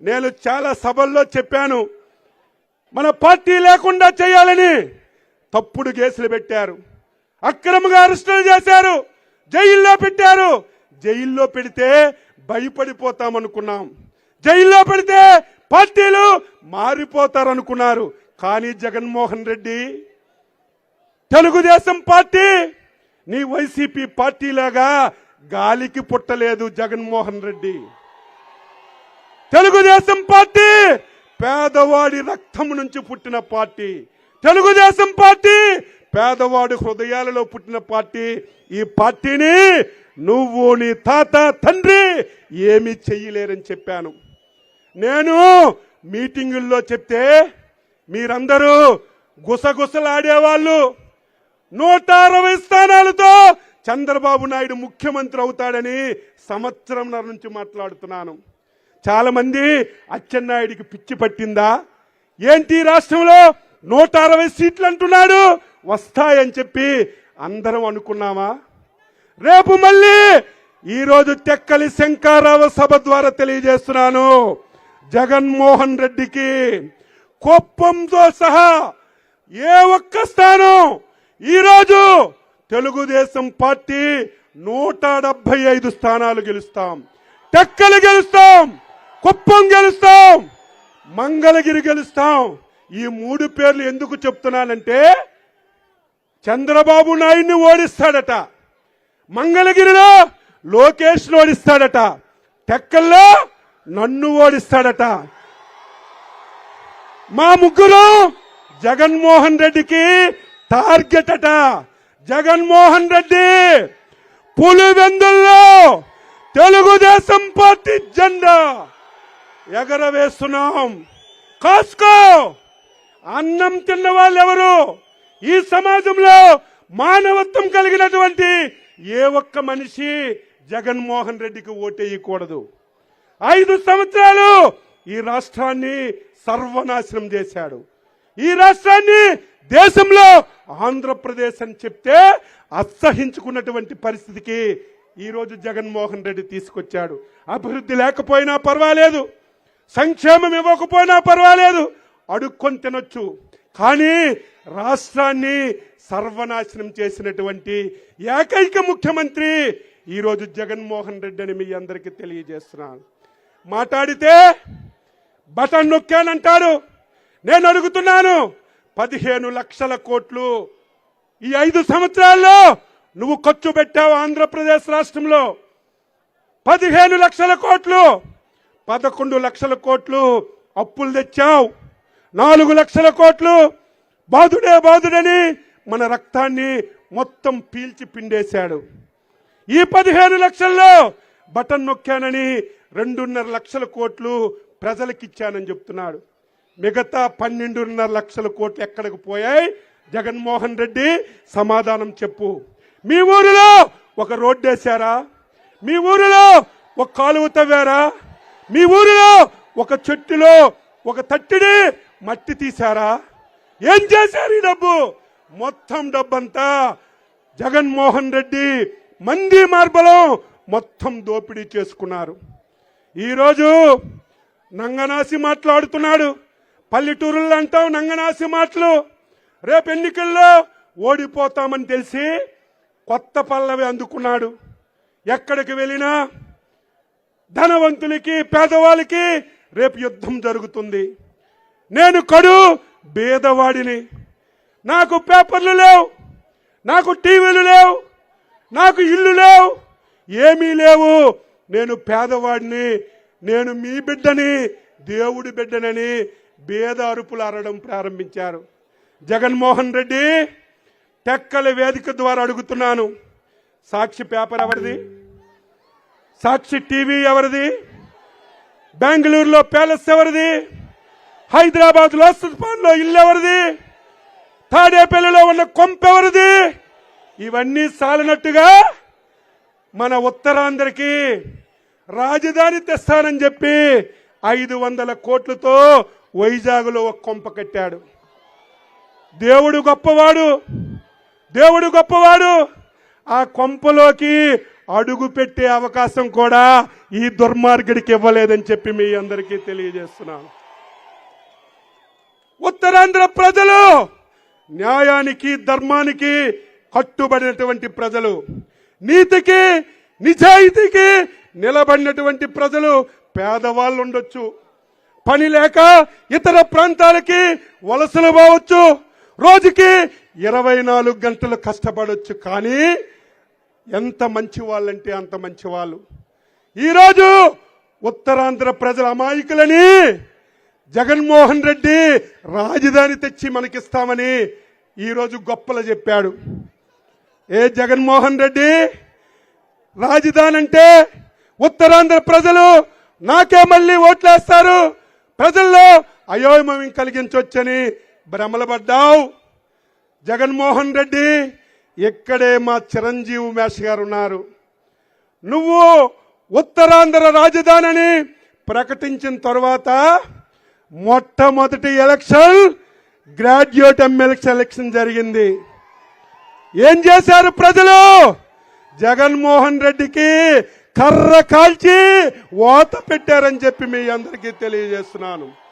నేను చాలా సభల్లో చెప్పాను. మన పార్టీ లేకుండా చేయాలని తప్పుడు కేసులు పెట్టారు. అక్రమంగా అరెస్టులు చేశారు. జైల్లో పెట్టారు. జైల్లో పెడితే భయపడిపోతామనుకున్నాం. జైల్లో పెడితే పార్టీలు మారిపోతారనుకున్నారు. కానీ జగన్మోహన్ రెడ్డి తెలుగుదేశం పార్టీ నీ వైసీపీ పార్టీ లాగా గాలికి పుట్టలేదు జగన్మోహన్ రెడ్డి. తెలుగుదేశం పార్టీ పేదవాడి రక్తం నుంచి పుట్టిన పార్టీ. తెలుగుదేశం పార్టీ పేదవాడి హృదయాలలో పుట్టిన పార్టీ. ఈ పార్టీని నువ్వు నీ తాత తండ్రి ఏమీ చెయ్యలేరని చెప్పాను. నేను మీటింగుల్లో చెప్తే మీరందరూ గుసగుసలాడేవాళ్ళు. నూట అరవై స్థానాలతో చంద్రబాబు నాయుడు ముఖ్యమంత్రి అవుతాడని సంవత్సరంన్నర నుంచి మాట్లాడుతున్నాను. చాలా మంది అచ్చెన్నాయుడికి పిచ్చి పట్టిందా? ఏంటి రాష్ట్రంలో నూట అరవై సీట్లు అంటున్నాడు? వస్తాయని చెప్పి అందరం అనుకున్నామా? రేపు మళ్ళీ ఈ రోజు తెక్కలి శంకారావ సభ ద్వారా తెలియజేస్తున్నాను. జగన్మోహన్ రెడ్డికి కుప్పంతో సహా ఏ ఒక్క స్థానం ఈరోజు తెలుగుదేశం పార్టీ నూట డెబ్బై ఐదు స్థానాలు గెలుస్తాం. టెక్కలు గెలుస్తాం. కుప్పం గెలుస్తాం మంగళగిరి గెలుస్తాం. ఈ మూడు పేర్లు ఎందుకు చెప్తున్నానంటే చంద్రబాబు నాయుడిని ఓడిస్తాడట మంగళగిరిలో లోకేష్ ఓడిస్తాడట టెక్కల్లో నన్ను ఓడిస్తాడట. మా ముగ్గురు జగన్మోహన్ రెడ్డికి టార్గెట్ అట. జగన్మోహన్ రెడ్డి పులివెందుల్లో తెలుగుదేశం పార్టీ జెండా. ఎగరవేస్తున్నాం. కాస్కో! అన్నం తిన్న వాళ్ళు ఎవరు ఈ సమాజంలో మానవత్వం కలిగినటువంటి ఏ ఒక్క మనిషి జగన్మోహన్ రెడ్డికి ఓటేయకూడదు. ఐదు సంవత్సరాలు ఈ రాష్ట్రాన్ని సర్వనాశనం చేశాడు. ఈ రాష్ట్రాన్ని దేశంలో ఆంధ్రప్రదేశ్ అని చెప్తే అసహించుకున్నటువంటి పరిస్థితికి ఈరోజు జగన్మోహన్ రెడ్డి తీసుకొచ్చాడు. అభివృద్ధి లేకపోయినా పర్వాలేదు. సంక్షేమం ఇవ్వకపోయినా పర్వాలేదు. అడుక్కొని తినొచ్చు. కానీ రాష్ట్రాన్ని సర్వనాశనం చేసినటువంటి ఏకైక ముఖ్యమంత్రి ఈరోజు జగన్మోహన్ రెడ్డి అని మీ అందరికీ తెలియజేస్తున్నాను. మాట్లాడితే బటన్ నొక్కానంటాడు. నేను అడుగుతున్నాను పదిహేను లక్షల కోట్లు ఈ ఐదు సంవత్సరాల్లో నువ్వు ఖర్చు పెట్టావు ఆంధ్రప్రదేశ్ రాష్ట్రంలో. పదిహేను లక్షల కోట్లు పదకొండు లక్షల కోట్లు అప్పులు తెచ్చావు. నాలుగు లక్షల కోట్లు బాధుడే బాధుడని మన రక్తాన్ని మొత్తం పీల్చి పిండేశాడు. ఈ పదిహేను లక్షల్లో బటన్ నొక్కానని రెండున్నర లక్షల కోట్లు ప్రజలకిచ్చానని చెప్తున్నాడు. మిగతా పన్నెండున్నర లక్షల కోట్లు ఎక్కడికి పోయాయి? జగన్మోహన్ రెడ్డి సమాధానం చెప్పు. మీ ఊరిలో ఒక రోడ్డు వేశారా మీ ఊరిలో ఒక కాలువ తవ్వారా? మీ ఊరిలో ఒక చెట్టులో ఒక తట్టిడి మట్టి తీశారా? ఏం చేశారు ఈ డబ్బు? మొత్తం డబ్బంతా జగన్మోహన్ రెడ్డి మంది మార్బలం మొత్తం దోపిడీ చేసుకున్నారు. ఈరోజు నంగనాసి మాట్లాడుతున్నాడు. పల్లెటూరుల్లో అంటాం నంగనాసి మాటలు. రేపు ఎన్నికల్లో ఓడిపోతామని తెలిసి కొత్త పల్లవి అందుకున్నాడు. ఎక్కడికి వెళ్ళినా ధనవంతులకి పేదవాళ్ళకి రేపు యుద్ధం జరుగుతుంది. నేను కడు బేదవాడిని. నాకు పేపర్లు లేవు నాకు టీవీలు లేవు నాకు ఇల్లు లేవు ఏమీ లేవు. నేను పేదవాడిని నేను మీ బిడ్డని దేవుడి బిడ్డనని బేద అరుపులు అరడం ప్రారంభించారు. జగన్మోహన్ రెడ్డి టెక్కల వేదిక ద్వారా అడుగుతున్నాను. సాక్షి పేపర్ ఎవరిది? సాక్షి టీవీ ఎవరిది? బెంగళూరులో ప్యాలెస్ ఎవరిది? హైదరాబాద్లో లో ఇల్లు ఎవరిది? తాడేపల్లిలో ఉన్న కొంప ఎవరిది? ఇవన్నీ సాలినట్టుగా మన ఉత్తరాంధ్రకి రాజధాని తెస్తానని చెప్పి ఐదు వందల కోట్లతో వైజాగ్లో ఒక కొంప కట్టాడు. దేవుడు గొప్పవాడు. దేవుడు గొప్పవాడు. ఆ కొంపలోకి అడుగు పెట్టే అవకాశం కూడా ఈ దుర్మార్గుడికి ఇవ్వలేదని చెప్పి మీ అందరికీ తెలియజేస్తున్నాను. ఉత్తరాంధ్ర ప్రజలు న్యాయానికి ధర్మానికి కట్టుబడినటువంటి ప్రజలు నీతికి నిజాయితీకి నిలబడినటువంటి ప్రజలు పేదవాళ్ళు ఉండొచ్చు పని లేక ఇతర ప్రాంతాలకి వలసలు పోవచ్చు. రోజుకి ఇరవై నాలుగు గంటలు కష్టపడొచ్చు కానీ ఎంత మంచి వాళ్ళంటే అంత మంచి వాళ్ళు ఈరోజు ఉత్తరాంధ్ర ప్రజల అమాయకులని జగన్మోహన్ రెడ్డి రాజధాని తెచ్చి మనకిస్తామని ఈరోజు గొప్పలు చెప్పాడు. ఏ జగన్మోహన్ రెడ్డి? రాజధాని అంటే ఉత్తరాంధ్ర ప్రజలు నాకే మళ్ళీ ఓట్లేస్తారు. ప్రజల్లో అయోమయం కలిగించవచ్చని భ్రమలపడ్డావు జగన్మోహన్ రెడ్డి ఇక్కడే మా చిరంజీవి మేష్ గారు ఉన్నారు. నువ్వు ఉత్తరాంధ్ర రాజధానిని ప్రకటించిన తర్వాత మొట్టమొదటి ఎలక్షన్ గ్రాడ్యుయేట్ ఎమ్మెల్యే ఎలక్షన్ జరిగింది. ఏం చేశారు ప్రజలు? జగన్మోహన్ రెడ్డికి కర్ర కాల్చి ఓత పెట్టారని చెప్పి మీ అందరికీ తెలియజేస్తున్నాను.